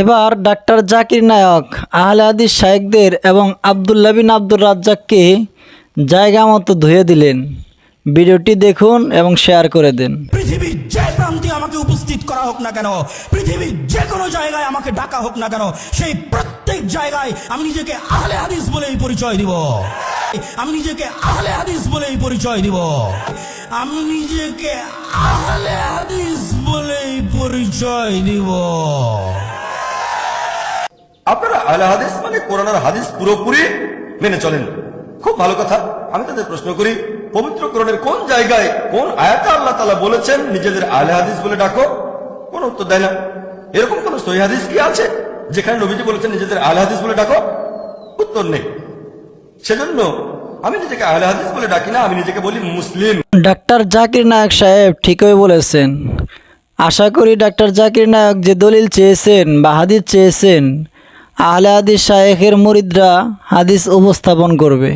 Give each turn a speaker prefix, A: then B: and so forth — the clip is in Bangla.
A: এবার ডাক্তার জাকির নায়ক, আহলে হাদিস শায়েকদের এবং আবদুল্লা বিন আব্দুর রাজ্জাককে জায়গা মতো ধুয়ে দিলেন। ভিডিওটি দেখুন এবং শেয়ার করে দেন।
B: পৃথিবীর যে আমাকে উপস্থিত করা হোক না কেন, পৃথিবীর যে কোনো জায়গায় আমাকে ডাকা হোক না কেন, সেই প্রত্যেক জায়গায় আমি নিজেকে আহলে হাদিস বলেই পরিচয় দিব। আমি নিজেকে আহলে হাদিস বলেই পরিচয় দিব। আমি নিজেকে আহলে হাদিস বলেই পরিচয় দিব।
C: আপনারা আহলে হাদিস মানে কোরআনার হাদিস পুরোপুরি মেনে চলেন। খুব ভালো কথা। আমি তাদের প্রশ্ন করি পবিত্র কোরআনের কোন জায়গায় কোন আয়াতে আল্লাহ তালা বলেছেন, নিজেদের আহলে হাদিস বলে ডাকো? কোন উত্তর দেয় না। এরকম কোন সহি হাদিস কি আছে, যেখানে নবীজি বলেছেন, নিজেদের আহলে হাদিস বলে ডাকো? উত্তর নেই। সেজন্য আমি নিজেকে আহলে হাদিস বলে ডাকি না, আমি নিজেকে বলি মুসলিম।
A: ডাক্তার জাকির নায়ক সাহেব ঠিকই বলেছেন। আশা করি ডাক্তার জাকির নায়ক যে দলিল চেয়েছেন বা হাদিস চেয়েছেন আহলে হাদিস শায়েখের মুরিদরা হাদিস উপস্থাপন করবে।